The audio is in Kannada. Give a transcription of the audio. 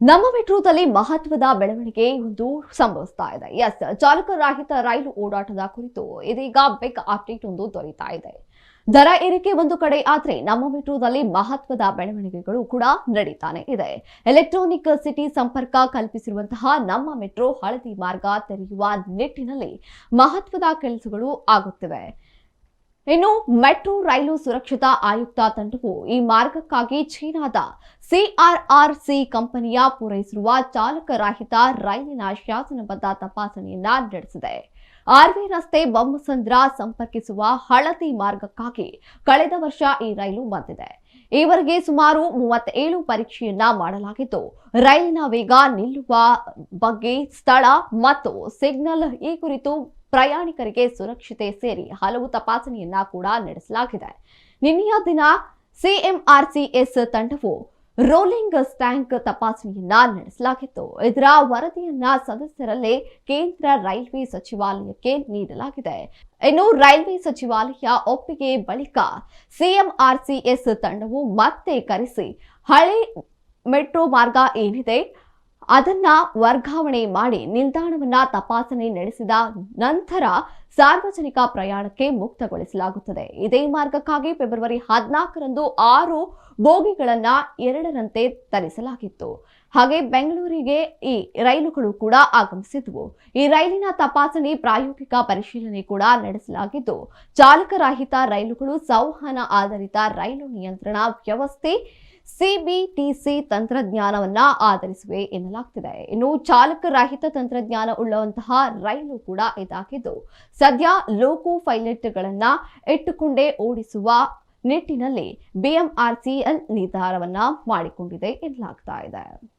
ನಮ್ಮ ಮೆಟ್ರೋದಲ್ಲಿ ಮಹತ್ವದ ಬೆಳವಣಿಗೆ ಒಂದು ಸಂಭವಿಸ್ತಾ ಇದೆ. ಎಸ್ ಚಾಲಕರಹಿತ ರೈಲು ಓಡಾಟದ ಕುರಿತು ಇದೀಗ ಬಿಗ್ ಅಪ್ಡೇಟ್ ಒಂದು ದೊರೀತಾ ಇದೆ. ದರ ಏರಿಕೆ ಒಂದು ಕಡೆ ಆದ್ರೆ ನಮ್ಮ ಮೆಟ್ರೋದಲ್ಲಿ ಮಹತ್ವದ ಬೆಳವಣಿಗೆಗಳು ಕೂಡ ನಡೀತಾನೆ ಇದೆ. ಎಲೆಕ್ಟ್ರಾನಿಕ್ ಸಿಟಿ ಸಂಪರ್ಕ ಕಲ್ಪಿಸಿರುವಂತಹ ನಮ್ಮ ಮೆಟ್ರೋ ಹಳದಿ ಮಾರ್ಗ ತೆರೆಯುವ ನಿಟ್ಟಿನಲ್ಲಿ ಮಹತ್ವದ ಕೆಲಸಗಳು ಆಗುತ್ತಿವೆ. ಇನ್ನು ಮೆಟ್ರೋ ರೈಲು ಸುರಕ್ಷತಾ ಆಯುಕ್ತ ತಂಡವು ಈ ಮಾರ್ಗಕ್ಕಾಗಿ ಚೀನಾದ ಸಿಆರ್ಆರ್ಸಿ ಕಂಪನಿಯ ಪೂರೈಸಿರುವ ಚಾಲಕರಹಿತ ರೈಲಿನ ಶಾಸನಬದ್ಧ ತಪಾಸಣೆಯನ್ನ ನಡೆಸಿದೆ. ಆರ್ವಿ ರಸ್ತೆ ಬೊಮ್ಮಸಂದ್ರ ಸಂಪರ್ಕಿಸುವ ಹಳದಿ ಮಾರ್ಗಕ್ಕಾಗಿ ಕಳೆದ ವರ್ಷ ಈ ರೈಲು ಬಂದಿದೆ. ಈವರೆಗೆ ಸುಮಾರು ಮೂವತ್ತೇಳು ಪರೀಕ್ಷೆಯನ್ನ ಮಾಡಲಾಗಿದ್ದು, ರೈಲಿನ ವೇಗ ನಿಲ್ಲುವ ಬಗ್ಗೆ ಸ್ಥಳ ಮತ್ತು ಸಿಗ್ನಲ್ ಈ ಕುರಿತು ಪ್ರಯಾಣಿಕರಿಗೆ ಸುರಕ್ಷತೆ ಸೇರಿ ಹಲವು ತಪಾಸಣೆಯನ್ನ ಕೂಡ ನಡೆಸಲಾಗಿದೆ. ನಿನ್ನೆಯ ದಿನ ಸಿಎಂಆರ್ಸಿಎಸ್ ತಂಡವು ರೋಲಿಂಗ್ ಸ್ಟ್ಯಾಂಕ್ ತಪಾಸಣೆಯನ್ನ ನಡೆಸಲಾಗಿತ್ತು. ಇದರ ವರದಿಯನ್ನ ಸದಸ್ಯರಲ್ಲಿ ಕೇಂದ್ರ ರೈಲ್ವೆ ಸಚಿವಾಲಯಕ್ಕೆ ನೀಡಲಾಗಿದೆ. ಇನ್ನು ರೈಲ್ವೆ ಸಚಿವಾಲಯ ಒಪ್ಪಿಗೆ ಬಳಿಕ ಸಿಎಂಆರ್ಸಿಎಸ್ ತಂಡವು ಮತ್ತೆ ಕರೆಸಿ ಹಳೆ ಮೆಟ್ರೋ ಮಾರ್ಗ ಏನಿದೆ ಅದನ್ನ ವರ್ಗಾವಣೆ ಮಾಡಿ ನಿಲ್ದಾಣವನ್ನ ತಪಾಸಣೆ ನಡೆಸಿದ ನಂತರ ಸಾರ್ವಜನಿಕ ಪ್ರಯಾಣಕ್ಕೆ ಮುಕ್ತಗೊಳಿಸಲಾಗುತ್ತದೆ. ಇದೇ ಮಾರ್ಗಕ್ಕಾಗಿ ಫೆಬ್ರವರಿ ಹದಿನಾಲ್ಕರಂದು ಆರು ಬೋಗಿಗಳನ್ನ ಎರಡರಂತೆ ತರಿಸಲಾಗಿತ್ತು. ಹಾಗೆ ಬೆಂಗಳೂರಿಗೆ ಈ ರೈಲುಗಳು ಕೂಡ ಆಗಮಿಸಿದ್ವು. ಈ ರೈಲಿನ ತಪಾಸಣೆ ಪ್ರಾಯೋಗಿಕ ಪರಿಶೀಲನೆ ಕೂಡ ನಡೆಸಲಾಗಿದ್ದು, ಚಾಲಕರಹಿತ ರೈಲುಗಳು, ಸಂವಹನ ಆಧಾರಿತ ರೈಲು ನಿಯಂತ್ರಣ ವ್ಯವಸ್ಥೆ ಸಿಬಿಟಿಸಿ ತಂತ್ರಜ್ಞಾನವನ್ನ ಆಧರಿಸಿವೆ ಎನ್ನಲಾಗ್ತಿದೆ. ಇನ್ನು ಚಾಲಕರಹಿತ ತಂತ್ರಜ್ಞಾನ ಉಳ್ಳುವಂತಹ ರೈಲು ಕೂಡ ಇದಾಗಿದ್ದು, ಸದ್ಯ ಲೋಕೋ ಪೈಲಟ್ಗಳನ್ನ ಇಟ್ಟುಕೊಂಡೇ ಓಡಿಸುವ ನಿಟ್ಟಿನಲ್ಲಿ ಬಿಎಂಆರ್ಸಿಎಲ್ ನಿರ್ಧಾರವನ್ನ ಮಾಡಿಕೊಂಡಿದೆ ಎನ್ನಲಾಗ್ತಾ ಇದೆ.